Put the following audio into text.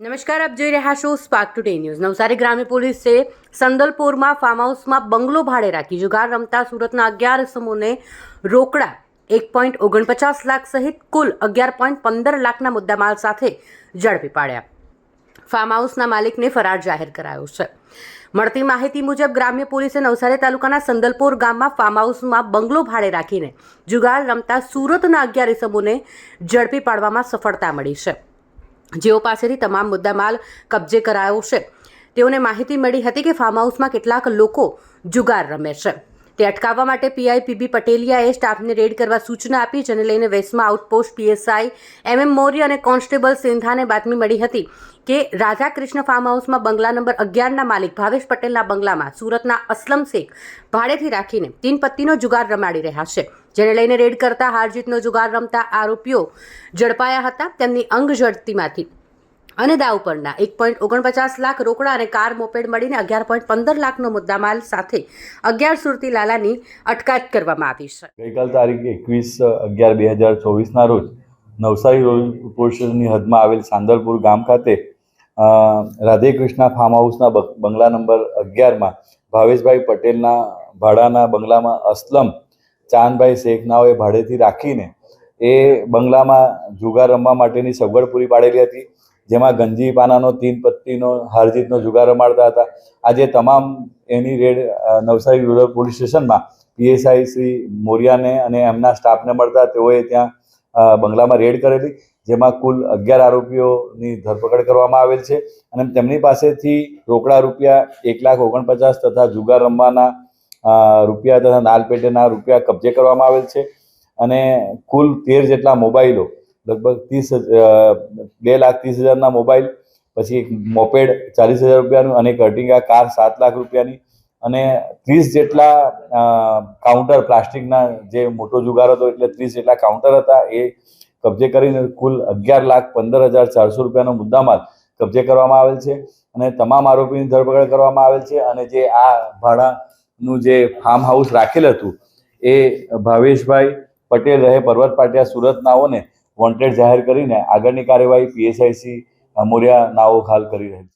નમસ્કાર, આપ જોઈ રહ્યા છો સ્પાર્ક ટુડે ન્યૂઝ નવસારી ગ્રામ્ય પોલીસે સંદલપુરમાં ફાર્મ હાઉસમાં બંગલો ભાડે રાખી જુગાર રમતા સુરતના અગિયાર સમૂહને રોકડા એક પોઈન્ટ ઓગણપચાસ લાખ સહિત કુલ અગિયાર પોઈન્ટ પંદર લાખના મુદ્દામાલ સાથે ઝડપી પાડ્યા. ફાર્મ હાઉસના માલિકને ફરાર જાહેર કરાયો છે. મળતી માહિતી મુજબ ગ્રામ્ય પોલીસે નવસારી તાલુકાના સંદલપુર ગામમાં ફાર્મ હાઉસમાં બંગલો ભાડે રાખીને જુગાર રમતા સુરતના અગિયાર સમૂહને ઝડપી પાડવામાં સફળતા મળી છે. જેઓ પાસેથી તમામ મુદ્દામાલ કબજે કરાયો છે. તેઓને માહિતી મળી હતી કે ફાર્મ હાઉસમાં કેટલાક લોકો જુગાર રમે છે. તે અટકાવવા માટે પીઆઈ પીબી પટેલિયાએ સ્ટાફને રેડ કરવા સૂચના આપી જેને લઈને વેસ્ટમાં outpost PSI M M Maurya અને કોન્સ્ટેબલ સિંધાને બાતમી મળી હતી કે રાધાકૃષ્ણ ફાર્મ હાઉસમાં બંગલા નંબર અગિયારના માલિક ભાવેશ પટેલના બંગલામાં સુરતના અસલમ શેખ ભાડેથી રાખીને તીન પત્તીનો જુગાર રમાડી રહ્યા છે, જેને લઈને રેડ કરતા હારજીતનો જુગાર રમતા આરોપીઓ ઝડપાયા હતા તેમની અંગ ઝડતીમાંથી અને દાવ પરના એક પોઈન્ટ ઓગણપચાસ લાખ રોકડા અને કાર મોપેડ મળીને અગિયાર પોઈન્ટ પંદર લાખનો મુદ્દામાલ સાથે અગિયાર સુરતી લાલાની અટકાયત કરવામાં આવી છે. ગઈકાલ તારીખ એકવીસ અગિયાર બે હજાર ચોવીસના રોજ નવસારી રોડ પોલીસ હદમાં આવેલ સાંદલપુર ગામ ખાતે રાધે કૃષ્ણ ફાર્મ હાઉસના બંગલા નંબર અગિયારમાં ભાવેશભાઈ પટેલના ભાડાના બંગલામાં અસલમ ચાંદભાઈ શેખ નાઓએ ભાડેથી રાખીને એ બંગલામાં જુગાર રમવા માટેની સગવડ પૂરી પાડેલી હતી. જેમાં ગંજી પાનાનો તીન પત્તીનો હારજીતનો જુગાર રમાડતા હતા. આજે તમામ એની રેડ નવસારી રૂરલ પોલીસ સ્ટેશનમાં પીએસઆઈ શ્રી મોરિયાને અને એમના સ્ટાફને મળતા તેઓએ ત્યાં બંગલામાં રેડ કરેલી, જેમાં કુલ અગિયાર આરોપીઓની ધરપકડ કરવામાં આવેલ છે. અને તેમની પાસેથી રોકડા રૂપિયા એક લાખ ઓગણપચાસ તથા જુગાર રમવાના રૂપિયા તથા નાલપેટેના રૂપિયા કબજે કરવામાં આવેલ છે. અને કુલ તેર જેટલા મોબાઈલો લગભગ ત્રીસ બે લાખ ત્રીસ હજારના મોબાઈલ, પછી એક મોપેડ ચાલીસ હજાર રૂપિયાનું અને એક અર્ટિગા કાર સાત લાખ રૂપિયાની અને ત્રીસ જેટલા કાઉન્ટર પ્લાસ્ટિકના જે મોટો જુગાર હતો એટલે ત્રીસ જેટલા કાઉન્ટર હતા, એ કબજે કરીને કુલ અગિયાર લાખ પંદર હજાર ચારસો રૂપિયાનો મુદ્દામાલ કબજે કરવામાં આવેલ છે અને તમામ આરોપીની ધરપકડ કરવામાં આવેલ છે અને જે આ ભાડાનું જે ફાર્મ હાઉસ રાખેલ હતું, એ ભાવેશભાઈ પટેલ રહે પર્વત પાટિયા સુરત નાઓને વોન્ટેડ જાહેર કરીને આગળની કાર્યવાહી પીએસઆઈસી મોરિયા નાઓ હાલ કરી રહી છે.